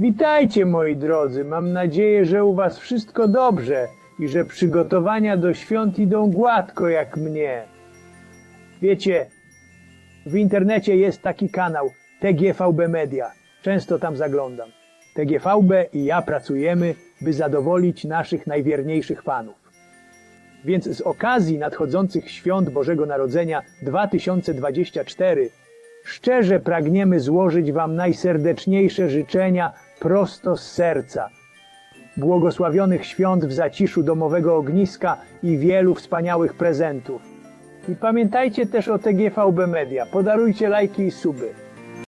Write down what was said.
Witajcie moi drodzy, mam nadzieję, że u Was wszystko dobrze i że przygotowania do świąt idą gładko jak mnie. Wiecie, w internecie jest taki kanał TGVB Media. Często tam zaglądam. TGVB i ja pracujemy, by zadowolić naszych najwierniejszych fanów. Więc z okazji nadchodzących świąt Bożego Narodzenia 2024 szczerze pragniemy złożyć Wam najserdeczniejsze życzenia prosto z serca. Błogosławionych świąt w zaciszu domowego ogniska i wielu wspaniałych prezentów. I pamiętajcie też o TGVB Media. Podarujcie lajki i suby.